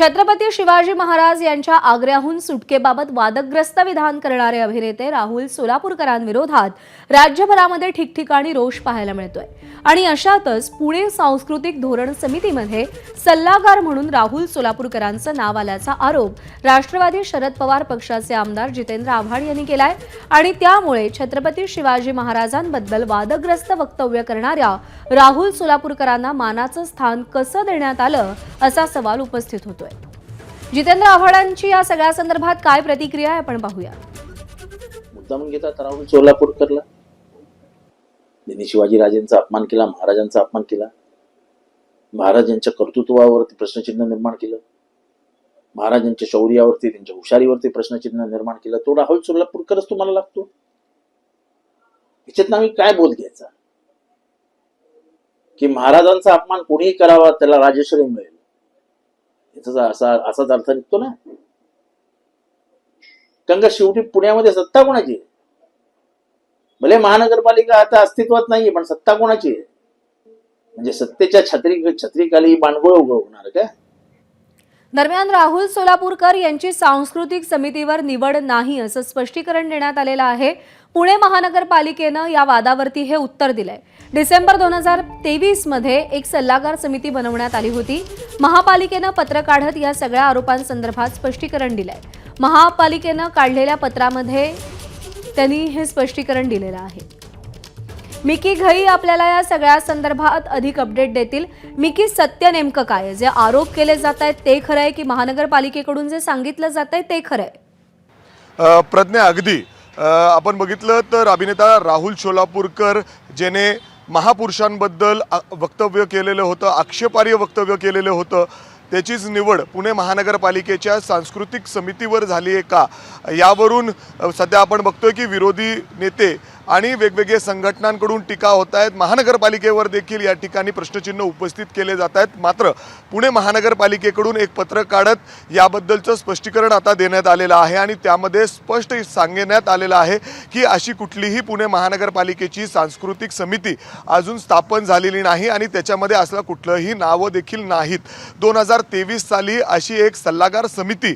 छत्रपती शिवाजी महाराज यांच्या आग्र्याहून सुटकेबाबत वादग्रस्त विधान करणारे अभिनेते राहुल सोलापूरकरांविरोधात राज्यभरामध्ये ठिकठिकाणी रोष पाहायला मिळतोय. आणि अशातच पुणे सांस्कृतिक धोरण समितीमध्ये सल्लागार म्हणून राहुल सोलापूरकरांचं नाव आल्याचा आरोप राष्ट्रवादी शरद पवार पक्षाचे आमदार जितेंद्र आव्हाड यांनी केलाय. आणि त्यामुळे छत्रपती शिवाजी महाराजांबद्दल वादग्रस्त वक्तव्य करणाऱ्या राहुल सोलापूरकरांना मानाचं स्थान कसं देण्यात आलं असा सवाल उपस्थित होतोय. जितेंद्र आव्हाडांची या सगळ्या संदर्भात काय प्रतिक्रिया आहे आपण पाहूया. मुद्दामून म्हणजे घेता राहुल सोलापूरकरला. त्यांनी शिवाजीराजेंचा अपमान केला महाराजांचा अपमान केला. महाराजांच्या कर्तृत्वावरती प्रश्नचिन्ह निर्माण केलं. महाराजांच्या शौर्यावरती त्यांच्या हुशारीवरती प्रश्नचिन्ह निर्माण केलं. तो राहुल सोलापूरकरच तुम्हाला लागतो. याच्यातनं आम्ही काय बोध घ्यायचा? की महाराजांचा अपमान कोणीही करावा त्याला राजश्री मिळेल. याचा असा असाच अर्थ निघतो ना. कारण का शेवटी पुण्यामध्ये सत्ता कोणाची भले महानगरपालिका आता अस्तित्वात नाहीये पण सत्ता कोणाची आहे? म्हणजे सत्तेच्या छत्री छत्रीखाली उघड उगवणार का दरम्यान राहुल सोलापूरकर यांची सांस्कृतिक समितीवर निवड नाही असं स्पष्टीकरण देण्यात आलेलं आहे. पुणे महानगरपालिकेनं या वादावरती हे उत्तर दिलंय. डिसेंबर दोन हजार तेवीसमध्ये एक सल्लागार समिती बनवण्यात आली होती. महापालिकेनं पत्र काढत या सगळ्या आरोपांसंदर्भात स्पष्टीकरण दिलंय. महापालिकेनं काढलेल्या पत्रामध्ये त्यांनी हे स्पष्टीकरण दिलेलं आहे. मिकी घई आपल्याला या सगळ्या संदर्भात अधिक अपडेट देतील. मिकी सत्य नेमकं काय आहे? जे आरोप केले जात आहेत ते खरं आहे की महानगरपालिकेकडून जे सांगितलं जात आहे ते खरं आहे? प्रज्ञा अगदी. आपण बघितलं तर अभिनेता राहुल शोलापूरकर ज्याने महापुरुषांबद्दल वक्तव्य केलेलं होतं आक्षेपार्ह वक्तव्य केलेलं होतं त्याचीच निवड पुणे महानगरपालिकेच्या सांस्कृतिक समितीवर झाली आहे का? यावरून सध्या आपण बघतोय की विरोधी नेते आणि वेगवेगळे संघटनांकडून टीका होत आहेत. महानगरपालिकेवर देखील या ठिकाणी प्रश्नचिन्ह उपस्थित केले जात आहेत. मात्र पुणे महानगरपालिकेकडून एक पत्र काढत याबद्दलचं स्पष्टीकरण आता देण्यात आलेलं आहे आणि त्यामध्ये स्पष्ट सांगण्यात आलेलं आहे की अशी कुठलीही पुणे महानगरपालिकेची सांस्कृतिक समिती अजून स्थापन झालेली नाही आणि त्याच्यामध्ये असलं कुठलंही नावं देखील नाहीत. दोन हजार तेवीस साली अशी एक सल्लागार समिती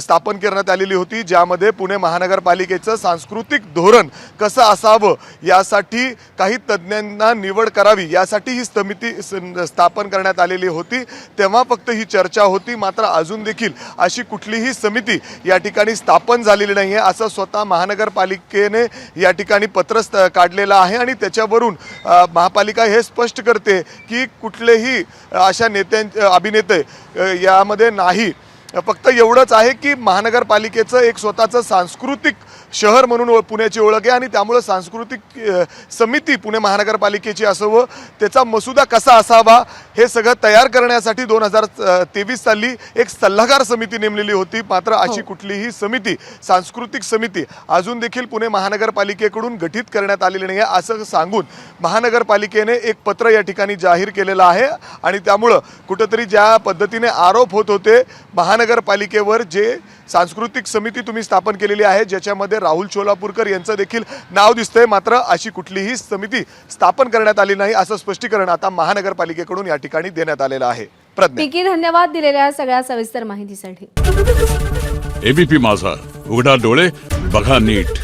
स्थापन करण्यात आलेली होती ज्यामध्ये पुणे महानगरपालिकेचं सांस्कृतिक धोरण कसं असावं यासाठी काही तज्ज्ञांना निवड करावी यासाठी ही समिती स्थापन करण्यात आलेली होती. तेव्हा फक्त ही चर्चा होती मात्र अजून देखील अशी कुठलीही समिती या ठिकाणी स्थापन झालेली नाही आहे असं स्वतः महानगरपालिकेने या ठिकाणी पत्र स्त- काढलेलं आहे आणि त्याच्यावरून महापालिका हे स्पष्ट करते की कुठलेही अशा नेत्यां अभिनेते यामध्ये नाही. फक्त एवढंच आहे की महानगरपालिकेचं एक स्वतःचं सांस्कृतिक शहर म्हणून ओळ- पुण्याची ओळख आहे आणि त्यामुळं सांस्कृतिक समिती पुणे महानगरपालिकेची असावं त्याचा मसुदा कसा असावा हे सगळं तयार करण्यासाठी दोन हजार तेवीस साली एक सल्लागार समिती नेमलेली होती. मात्र अशी कुठलीही समिती सांस्कृतिक समिती अजून देखील पुणे महानगरपालिकेकडून गठीत करण्यात आलेली नाही आहे असं सांगून महानगरपालिकेने एक पत्र या ठिकाणी जाहीर केलेलं आहे. आणि त्यामुळं कुठंतरी ज्या पद्धतीने आरोप होत होते महानगरपालिकेवर जे सांस्कृतिक समिती तुम्ही स्थापन केलेली आहे ज्याच्यामध्ये राहुल सोलापूरकर यांचं देखील नाव दिसतंय. मात्र अशी कुठलीही समिती स्थापन करण्यात आली नाही असं स्पष्टीकरण आता महानगरपालिकेकडून या ठिकाणी देण्यात आलेलं आहे. प्रज्ञा. मिकी धन्यवाद दिलेल्या सगळ्या सविस्तर माहितीसाठी. एबीपी माझा उघडा डोळे बघा नीट.